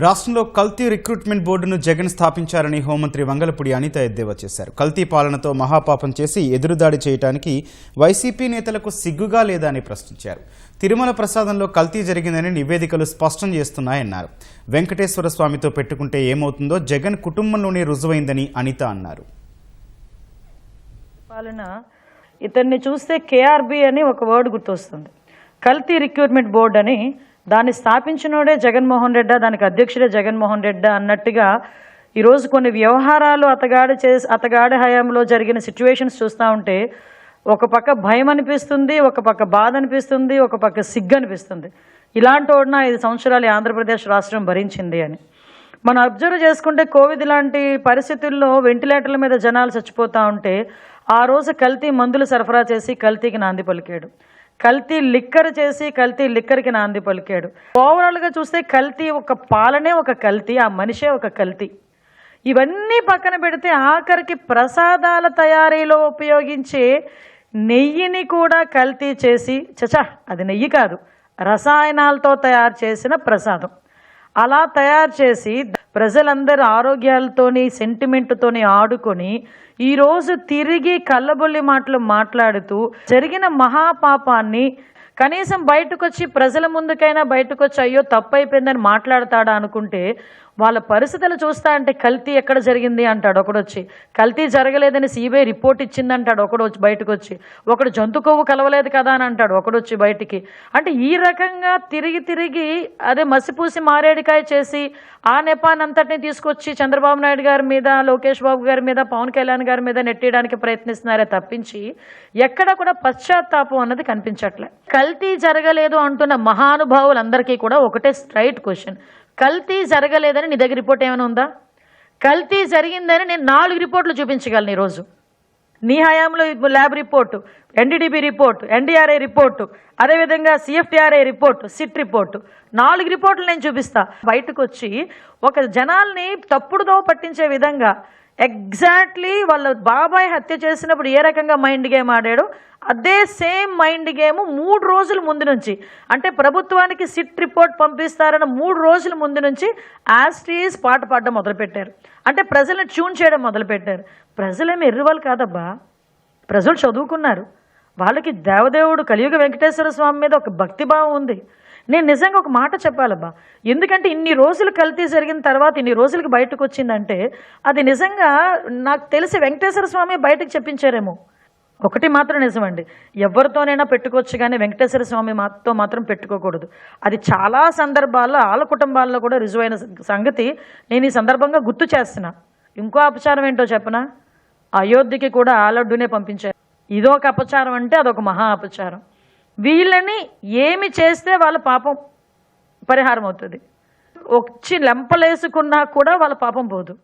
రాష్ట్రంలో కల్తీ రిక్రూట్మెంట్ బోర్డును జగన్ స్థాపించారని హోంమంత్రి వంగలపూడి అనిత ఎద్దేవా చేశారు. కల్తీ పాలనతో మహాపాపం చేసి ఎదురుదాడి చేయడానికి వైసీపీ నేతలకు సిగ్గుగా లేదా అని ప్రశ్నించారు. తిరుమల ప్రసాదంలో కల్తీ జరిగిందని నివేదికలు స్పష్టం చేస్తున్నాయన్నారు. వెంకటేశ్వర స్వామితో పెట్టుకుంటే ఏమవుతుందో జగన్ కుటుంబంలోనే రుజువైందని అనిత అన్నారు. పాలన ఇతన్ని చూస్తే కేఆర్బి అని ఒక వర్డ్ గుర్తొస్తుంది. కల్తీ రిక్రూట్మెంట్ బోర్డ్ అని దాన్ని స్థాపించినోడే జగన్మోహన్ రెడ్డి దానికి అధ్యక్షుడే జగన్మోహన్ రెడ్డి అన్నట్టుగా ఈరోజు కొన్ని వ్యవహారాలు అతగాడి చేసి అతగాడి హయాంలో జరిగిన సిచ్యువేషన్స్ చూస్తూ ఉంటే ఒక పక్క భయం అనిపిస్తుంది ఒక పక్క బాధ అనిపిస్తుంది ఒక పక్క సిగ్గు అనిపిస్తుంది. ఇలాంటి ఓడిన ఐదు సంవత్సరాలు ఆంధ్రప్రదేశ్ రాష్ట్రం భరించింది అని. మనం అబ్జర్వ్ చేసుకుంటే కోవిడ్ లాంటి పరిస్థితుల్లో వెంటిలేటర్ల మీద జనాలు చచ్చిపోతూ ఉంటే ఆ రోజు కల్తీ మందులు సరఫరా చేసి కల్తీకి నాంది పలికాడు. కల్తీ లిక్కర్ చేసి కల్తీ లిక్కర్కి నాంది పలికాడు. ఓవరాల్గా చూస్తే కల్తీ ఒక పాలనే ఒక కల్తీ ఆ మనిషే ఒక కల్తీ. ఇవన్నీ పక్కన పెడితే ఆఖరికి ప్రసాదాల తయారీలో ఉపయోగించే నెయ్యిని కూడా కల్తీ చేసి చచా అది నెయ్యి కాదు రసాయనాలతో తయారు చేసిన ప్రసాదం. అలా తయారు చేసి ప్రజలందరి ఆరోగ్యాలతోని సెంటిమెంట్తోని ఆడుకొని ఈరోజు తిరిగి కళ్ళబొల్లి మాటలు మాట్లాడుతూ జరిగిన మహాపాపాన్ని కనీసం బయటకు వచ్చి ప్రజల ముందుకైనా బయటకు వచ్చి అయ్యో తప్పు అయిపోయిందని మాట్లాడతాడా? అనుకుంటే వాళ్ళ పరిస్థితులు చూస్తా అంటే కల్తీ ఎక్కడ జరిగింది? అంటాడు ఒకడు వచ్చి కల్తీ జరగలేదని సిబిఐ రిపోర్ట్ ఇచ్చిందంటాడు ఒకడు వచ్చి బయటకు వచ్చి ఒకడు జంతు కొవ్వు కలవలేదు కదా? అని అంటాడు ఒకడు వచ్చి బయటికి. అంటే ఈ రకంగా తిరిగి తిరిగి అదే మసిపూసి మారేడికాయ చేసి ఆ నెపానంతటిని తీసుకొచ్చి చంద్రబాబు నాయుడు గారి మీద లోకేష్ బాబు గారి మీద పవన్ కళ్యాణ్ గారి మీద నెట్టేయడానికి ప్రయత్నిస్తున్నారే తప్పించి ఎక్కడ కూడా పశ్చాత్తాపం అన్నది కనిపించట్లే. కల్తీ జరగలేదు అంటున్న మహానుభావులందరికీ కూడా ఒకటే స్ట్రైట్ క్వశ్చన్. కల్తీ జరగలేదని నీ దగ్గర రిపోర్ట్ ఏమైనా ఉందా? కల్తీ జరిగిందని నేను నాలుగు రిపోర్ట్లు చూపించగలను ఈరోజు. నీ హయాంలో lab report NDDB report NDRI report అదేవిధంగా సిఎఫ్టీఆర్ఐ రిపోర్టు సిట్ రిపోర్టు. నాలుగు రిపోర్ట్లు నేను చూపిస్తా. బయటకు వచ్చి ఒక జనాల్ని తప్పుడుదో పట్టించే విధంగా ఎగ్జాక్ట్లీ వాళ్ళ బాబాయ్ హత్య చేసినప్పుడు ఏ రకంగా మైండ్ గేమ్ ఆడాడో? అదే సేమ్ మైండ్ గేమ్ మూడు రోజుల ముందు నుంచి. అంటే ప్రభుత్వానికి సిట్ రిపోర్ట్ పంపిస్తారన్న మూడు రోజుల ముందు నుంచి యాస్టీస్ పాట పాడడం మొదలుపెట్టారు. అంటే ప్రజలను ట్యూన్ చేయడం మొదలుపెట్టారు. ప్రజలేమి ఎర్రివాళ్ళు కాదబ్బా. ప్రజలు చదువుకున్నారు. వాళ్ళకి దేవదేవుడు కలియుగ వెంకటేశ్వర స్వామి మీద ఒక భక్తిభావం ఉంది. నేను నిజంగా ఒక మాట చెప్పాలబ్బా. ఎందుకంటే ఇన్ని రోజులు కల్తీ జరిగిన తర్వాత ఇన్ని రోజులకి బయటకు వచ్చిందంటే అది నిజంగా నాకు తెలిసి వెంకటేశ్వర స్వామి బయటకు చెప్పించారేమో. ఒకటి మాత్రం నిజమండి. ఎవరితోనైనా పెట్టుకోవచ్చు కానీ వెంకటేశ్వర స్వామి మాతో మాత్రం పెట్టుకోకూడదు. అది చాలా సందర్భాల్లో వాళ్ళ కుటుంబాల్లో కూడా రుజువైన సంగతి. నేను ఈ సందర్భంగా గుర్తు చేస్తున్నా. ఇంకో అపచారం ఏంటో చెప్పనా? అయోధ్యకి కూడా ఆలడ్డునే పంపించారు. ఇదొక అపచారం అంటే అదొక మహా అపచారం. వీళ్ళని ఏమి చేస్తే వాళ్ళ పాపం పరిహారం అవుతుంది. వచ్చి లెంపలేసుకున్నా కూడా వాళ్ళ పాపం పోదు.